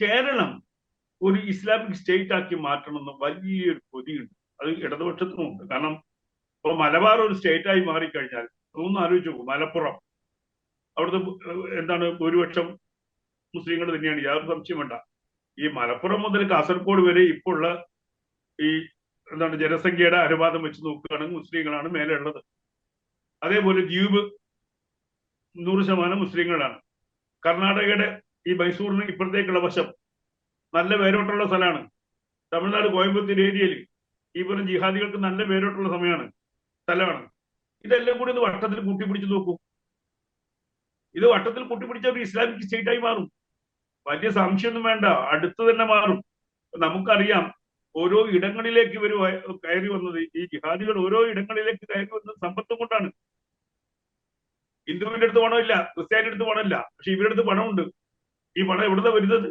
കേരളം ഒരു Islamic state ആക്കി മാറ്റണമെന്ന് വലിയൊരു കൊതിയുണ്ട്. അത് ഇടതുപക്ഷത്തിനുമുണ്ട് കാരണം ഇപ്പൊ മലബാർ ഒരു സ്റ്റേറ്റ് ആയി മാറിക്കഴിഞ്ഞാൽ ഒന്ന് ആലോചിച്ച് നോക്കും മലപ്പുറം. അവിടുത്തെ എന്താണ് ഭൂരിപക്ഷം മുസ്ലിങ്ങൾ തന്നെയാണ്. യാതൊരു സംശയം വേണ്ട. ഈ മലപ്പുറം മുതൽ കാസർഗോഡ് വരെ ഇപ്പോൾ ഉള്ള ഈ എന്താണ് ജനസംഖ്യയുടെ അനുപാതം വെച്ച് നോക്കുകയാണെങ്കിൽ മുസ്ലിങ്ങളാണ് മേലെ ഉള്ളത് അതേപോലെ ദ്വീപ് നൂറ് ശതമാനം മുസ്ലിങ്ങളാണ്. കർണാടകയുടെ ഈ മൈസൂറിന് ഇപ്പുറത്തേക്കുള്ള വശം. നല്ല വേരോട്ടുള്ള സ്ഥലമാണ്. തമിഴ്നാട് കോയമ്പത്തൂർ ഏരിയയിൽ ഈ പറഞ്ഞ ജിഹാദികൾക്ക് നല്ല വേരോട്ടുള്ള സമയമാണ് സ്ഥലമാണ്. ഇതെല്ലാം കൂടി ഒന്ന് വട്ടത്തിൽ കൂട്ടിപ്പിടിച്ച് നോക്കൂ. ഇത് വട്ടത്തിൽ കൂട്ടിപ്പിടിച്ച ഒരു ഇസ്ലാമിക് സ്റ്റേറ്റ് ആയി മാറും. വലിയ സംശയമൊന്നും വേണ്ട അടുത്ത് തന്നെ മാറും. നമുക്കറിയാം ഓരോ ഇടങ്ങളിലേക്ക് ഇവർ കയറി വന്നത് ഈ ജിഹാദികൾ ഓരോ ഇടങ്ങളിലേക്ക് കയറി വന്നത് സമ്പത്തും കൊണ്ടാണ്. ഹിന്ദുവിന്റെ അടുത്ത് പണമില്ല ക്രിസ്ത്യാനിയുടെ അടുത്ത് പണമില്ല പക്ഷെ ഇവരുടെ അടുത്ത് പണമുണ്ട്. ഈ പണം എവിടുന്ന വരുന്നത്?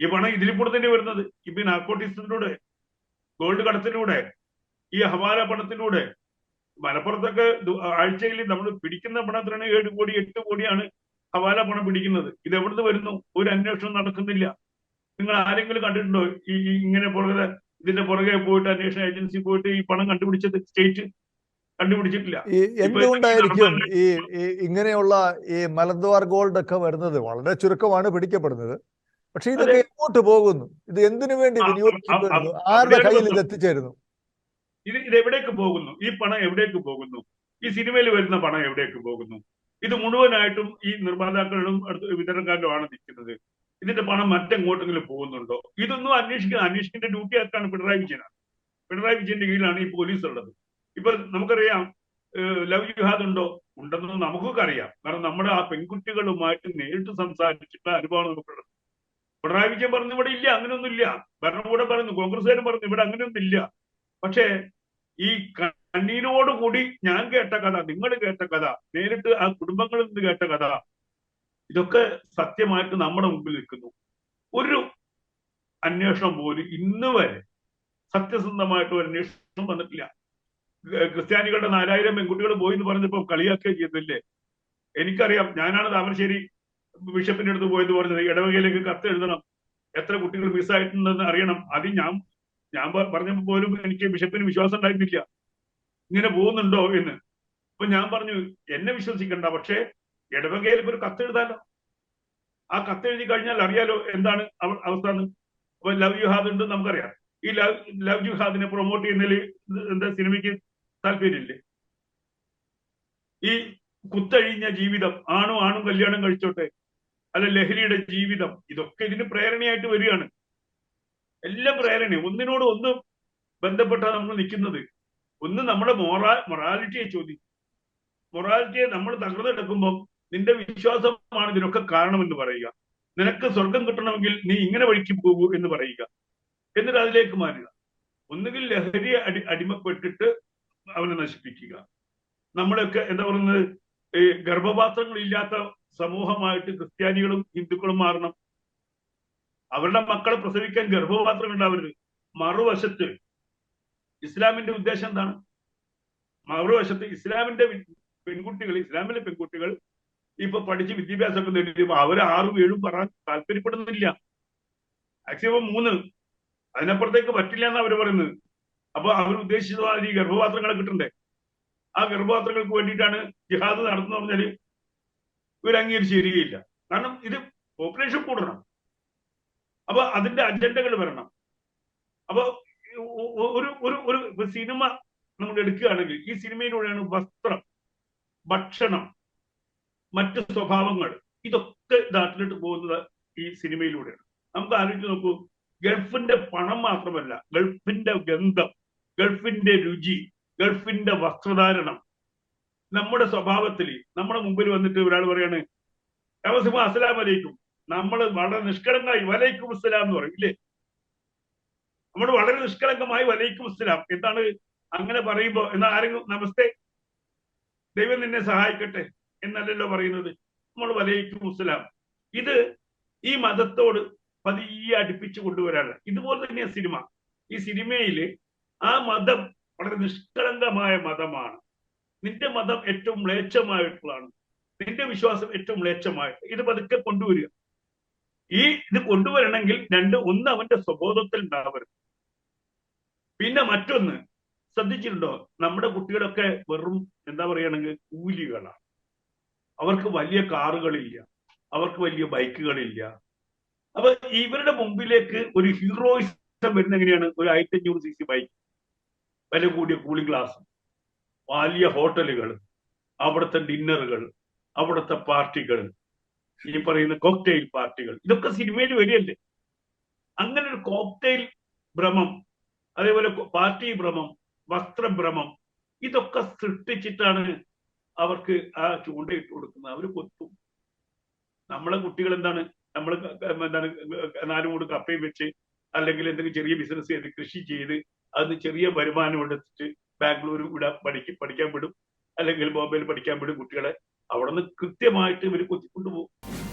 ഈ പണം ഇതിലിപ്പൂടെ തന്നെ വരുന്നത് ഇപ്പൊ നാർക്കോട്ടിസത്തിലൂടെ ഗോൾഡ് കടത്തിലൂടെ ഈ ഹവാല പണത്തിലൂടെ മലപ്പുറത്തൊക്കെ ആഴ്ചയിൽ നമ്മൾ പിടിക്കുന്ന പണത്തിനാണ് ഏഴ് കോടി എട്ട് കോടിയാണ് ഹവാല പണം പിടിക്കുന്നത്. ഇത് എവിടുന്ന് വരുന്നു? ഒരു അന്വേഷണം നടക്കുന്നില്ല. നിങ്ങൾ ആരെങ്കിലും കണ്ടിട്ടുണ്ടോ? ഈ ഇങ്ങനെ പുറകെ ഇതിന്റെ പുറകെ പോയിട്ട് അന്വേഷണ ഏജൻസി പോയിട്ട് ഈ പണം കണ്ടുപിടിച്ചത് സ്റ്റേറ്റ് കണ്ടുപിടിച്ചിട്ടില്ല. എന്തുകൊണ്ടായിരിക്കും ഈ ഇങ്ങനെയുള്ള ഈ മലദ്വാർ ഗോൾഡ് ഒക്കെ വരുന്നത് വളരെ ചുരുക്കമാണ് പിടിക്കപ്പെടുന്നത്. പക്ഷെ ഇതൊക്കെ എങ്ങോട്ട് പോകുന്നു? ഇത് എന്തിനു വേണ്ടി വിനിയോഗിക്കപ്പെടുന്നു ആരുടെ കയ്യിൽ ഇത് എത്തിച്ചേരുന്നു ഇത് ഇത് എവിടേക്ക് പോകുന്നു? ഈ പണം എവിടേക്ക് പോകുന്നു? ഈ സിനിമയിൽ വരുന്ന പണം എവിടേക്ക് പോകുന്നു? ഇത് മുഴുവനായിട്ടും ഈ നിർമ്മാതാക്കളിലും വിതരണക്കാരിലും ആണ് നിൽക്കുന്നത്. ഇതിന്റെ പണം മറ്റെങ്ങോട്ടെങ്കിലും പോകുന്നുണ്ടോ? ഇതൊന്നും അന്വേഷിക്കാൻ അന്വേഷിക്കേണ്ട ഡ്യൂട്ടി ആക്കാണ് പിണറായി വിജയനാണ്. പിണറായി വിജയന്റെ കീഴിലാണ് ഈ പോലീസ് ഉള്ളത് ഇപ്പൊ നമുക്കറിയാം ലവ് ജിഹാദ് ഉണ്ടോ? ഉണ്ടെന്ന് നമുക്കൊക്കെ അറിയാം. കാരണം നമ്മുടെ ആ പെൺകുട്ടികളുമായിട്ട് നേരിട്ട് സംസാരിച്ചിട്ടുള്ള അനുഭവമാണ് നമുക്കുള്ളത് പിണറായി വിജയൻ പറഞ്ഞു ഇവിടെ ഇല്ല അങ്ങനെയൊന്നും ഇല്ല ഭരണകൂടം പറഞ്ഞു കോൺഗ്രസ്സുകാരും പറഞ്ഞു ഇവിടെ അങ്ങനെയൊന്നും ഇല്ല പക്ഷേ ഈ കണ്ണീരോടുകൂടി ഞാൻ കേട്ട കഥ നിങ്ങൾ കേട്ട കഥ നേരിട്ട് ആ കുടുംബങ്ങളിൽ നിന്ന് കേട്ട കഥ ഇതൊക്കെ സത്യമായിട്ട് നമ്മുടെ മുമ്പിൽ നിൽക്കുന്നു. ഒരു അന്വേഷണം പോലും ഇന്ന് വരെ സത്യസന്ധമായിട്ട് ഒരു അന്വേഷണം വന്നിട്ടില്ല. ക്രിസ്ത്യാനികളുടെ നാലായിരം പെൺകുട്ടികൾ പോയി എന്ന് പറഞ്ഞപ്പോ കളിയാക്കുക ചെയ്തില്ലേ? എനിക്കറിയാം ഞാനാണ് താമരശ്ശേരി ബിഷപ്പിന്റെ അടുത്ത് പോയെന്ന് പറഞ്ഞത്. ഇടവകയിലേക്ക് കത്ത് എഴുതണം. എത്ര കുട്ടികൾ മിസ്സായിട്ടുണ്ടെന്ന് അറിയണം. അത് ഞാൻ ഞാൻ പറഞ്ഞപ്പോ പോലും എനിക്ക് ബിഷപ്പിന് വിശ്വാസം ഉണ്ടായിരുന്നില്ല. ഇങ്ങനെ പോകുന്നുണ്ടോ എന്ന്. അപ്പൊ ഞാൻ പറഞ്ഞു എന്നെ വിശ്വസിക്കണ്ട. പക്ഷേ ഇടവകയിൽ ഒരു കത്ത് എഴുതാലോ? ആ കത്ത് എഴുതി കഴിഞ്ഞാൽ അറിയാലോ എന്താണ് അവസ്ഥ അപ്പൊ ലവ് യുഹാദ് ഉണ്ട് നമുക്കറിയാം. ഈ ലവ് ലവ് യുഹാദിനെ പ്രൊമോട്ട് ചെയ്യുന്നതിൽ എന്താ സിനിമയ്ക്ക് താല്പര്യമില്ലേ? ഈ കുത്തഴിഞ്ഞ ജീവിതം ആണും ആണും കല്യാണം കഴിച്ചോട്ടെ അല്ല ലഹരിയുടെ ജീവിതം ഇതൊക്കെ ഇതിന് പ്രേരണയായിട്ട് വരികയാണ്. എല്ലാം പ്രേരണ ഒന്നിനോട് ഒന്ന് ബന്ധപ്പെട്ടാണ് നമ്മൾ നിൽക്കുന്നത്. ഒന്ന് നമ്മുടെ മൊറാ മൊറാലിറ്റിയെ ചോദിക്കും മൊറാലിറ്റിയെ നമ്മൾ തകർന്നെടുക്കുമ്പോൾ നിന്റെ വിശ്വാസമാണ് ഇതിനൊക്കെ കാരണമെന്ന് പറയുക. നിനക്ക് സ്വർഗം കിട്ടണമെങ്കിൽ നീ ഇങ്ങനെ വഴിക്ക് പോകൂ എന്ന് പറയുക. എന്നിട്ട് അതിലേക്ക് മാറുക. ഒന്നുകിൽ ലഹരി അടി അടിമപ്പെട്ടിട്ട് അവനെ നശിപ്പിക്കുക. നമ്മളൊക്കെ എന്താ പറയുന്നത്? ഈ ഗർഭപാത്രങ്ങളില്ലാത്ത സമൂഹമായിട്ട് ക്രിസ്ത്യാനികളും ഹിന്ദുക്കളും മാറണം. അവരുടെ മക്കളെ പ്രസവിക്കാൻ ഗർഭപാത്രം ഉണ്ടാവരുത്. മറുവശത്ത് ഇസ്ലാമിന്റെ ഉദ്ദേശം എന്താണ്? മറുവശത്ത് ഇസ്ലാമിന്റെ പെൺകുട്ടികൾ ഇസ്ലാമിലെ പെൺകുട്ടികൾ ഇപ്പൊ പഠിച്ച് വിദ്യാഭ്യാസമൊക്കെ നേടിയപ്പോ അവർ ആറും ഏഴും പറയാൻ താല്പര്യപ്പെടുന്നില്ല. മാക്സിമം മൂന്ന്. അതിനപ്പുറത്തേക്ക് പറ്റില്ല എന്നാ അവർ പറയുന്നത്. അപ്പൊ അവർ ഉദ്ദേശിച്ചതാണ് ഈ ഗർഭപാത്രങ്ങളെ കിട്ടണ്ടേ? ആ ഗർഭപാത്രങ്ങൾക്ക് വേണ്ടിയിട്ടാണ് ജിഹാദ് നടത്തുന്ന പറഞ്ഞാൽ ഇവർ അംഗീകരിച്ച് ശരിയില്ല കാരണം ഇത് പോപ്പുലേഷൻ കൂടണം. അപ്പൊ അതിന്റെ അജണ്ടകൾ വരണം. അപ്പൊ ഒരു ഒരു ഒരു സിനിമ നമ്മൾ എടുക്കുകയാണെങ്കിൽ ഈ സിനിമയിലൂടെയാണ് വസ്ത്രം ഭക്ഷണം മറ്റ് സ്വഭാവങ്ങൾ ഇതൊക്കെ നാട്ടിലിട്ട് പോകുന്നത് ഈ സിനിമയിലൂടെയാണ്. നമുക്ക് ആലോചിച്ച് നോക്കൂ ഗൾഫിന്റെ പണം മാത്രമല്ല ഗൾഫിന്റെ ഗന്ധം ഗൾഫിന്റെ രുചി ഗൾഫിന്റെ വസ്ത്രധാരണം നമ്മുടെ സ്വഭാവത്തിൽ നമ്മുടെ മുമ്പിൽ വന്നിട്ട് ഒരാൾ പറയാണ് നമസിമ അസ്സലാം വലൈക്കും നമ്മൾ വളരെ നിഷ്കളങ്കമായി വലൈക്കും അസ്സലാം എന്ന് പറയും ഇല്ലേ? നമ്മൾ വളരെ നിഷ്കളങ്കമായി വലൈക്കും അസ്സലാം. എന്താണ് അങ്ങനെ പറയുമ്പോ എന്നാ ആരെങ്കിലും നമസ്തേ ദൈവം നിന്നെ സഹായിക്കട്ടെ എന്നല്ലല്ലോ പറയുന്നത്. നമ്മൾ വലൈക്കും അസ്സലാം. ഇത് ഈ മതത്തോട് പതിയെ അടുപ്പിച്ചു കൊണ്ടുവരാണ് ഇതുപോലെ തന്നെയാണ് സിനിമ. ഈ സിനിമയിൽ ആ മതം വളരെ നിഷ്കളങ്കമായ മതമാണ്. നിന്റെ മതം ഏറ്റവും മ്ലേച്ഛമായിട്ടുള്ളതാണ്. നിന്റെ വിശ്വാസം ഏറ്റവും മ്ലേച്ഛമായിട്ട്. ഇത് പതുക്കെ കൊണ്ടുവരിക. ഈ ഇത് കൊണ്ടുവരണമെങ്കിൽ രണ്ട് ഒന്ന് അവന്റെ സ്വബോധത്തിൽ ഉണ്ടാവരുത്. പിന്നെ മറ്റൊന്ന് ശ്രദ്ധിച്ചിട്ടുണ്ടോ? നമ്മുടെ കുട്ടികളൊക്കെ വെറും എന്താ പറയുകയാണെങ്കിൽ കൂലികളാണ്. അവർക്ക് വലിയ കാറുകളില്ല. അവർക്ക് വലിയ ബൈക്കുകളില്ല. അപ്പൊ ഇവരുടെ മുമ്പിലേക്ക് ഒരു ഹീറോയിസം വരുന്ന എങ്ങനെയാണ്? ഒരു ആയിരത്തി അഞ്ഞൂറ് സി സി ബൈക്ക്. വില കൂടിയ കൂളിംഗ് ഗ്ലാസ് വലിയ ഹോട്ടലുകൾ അവിടുത്തെ ഡിന്നറുകൾ അവിടുത്തെ പാർട്ടികൾ ഈ പറയുന്ന കോക്ടെയിൽ പാർട്ടികൾ ഇതൊക്കെ സിനിമയിൽ വരികയല്ലേ? അങ്ങനെ ഒരു കോക്ടെയിൽ ഭ്രമം അതേപോലെ പാർട്ടി ഭ്രമം വസ്ത്രഭ്രമം ഇതൊക്കെ സൃഷ്ടിച്ചിട്ടാണ് അവർക്ക് ആ ചൂണ്ടയിട്ട് കൊടുക്കുന്നത്. അവർ കൊത്തും. നമ്മളെ കുട്ടികൾ എന്താണ് നമ്മൾ എന്താണ് നാലുമൂട് കപ്പയും വെച്ച് അല്ലെങ്കിൽ എന്തെങ്കിലും ചെറിയ ബിസിനസ് ചെയ്ത് കൃഷി ചെയ്ത് അതിന് ചെറിയ വരുമാനം എടുത്തിട്ട് ബാംഗ്ലൂർ ഇവിടെ പഠിക്കും പഠിക്കാൻ വിടും. അല്ലെങ്കിൽ ബോംബെയിൽ പഠിക്കാൻ വിടും കുട്ടികളെ. അവിടെ നിന്ന് കൃത്യമായിട്ട് ഇവർ കൊത്തിക്കൊണ്ടുപോകും.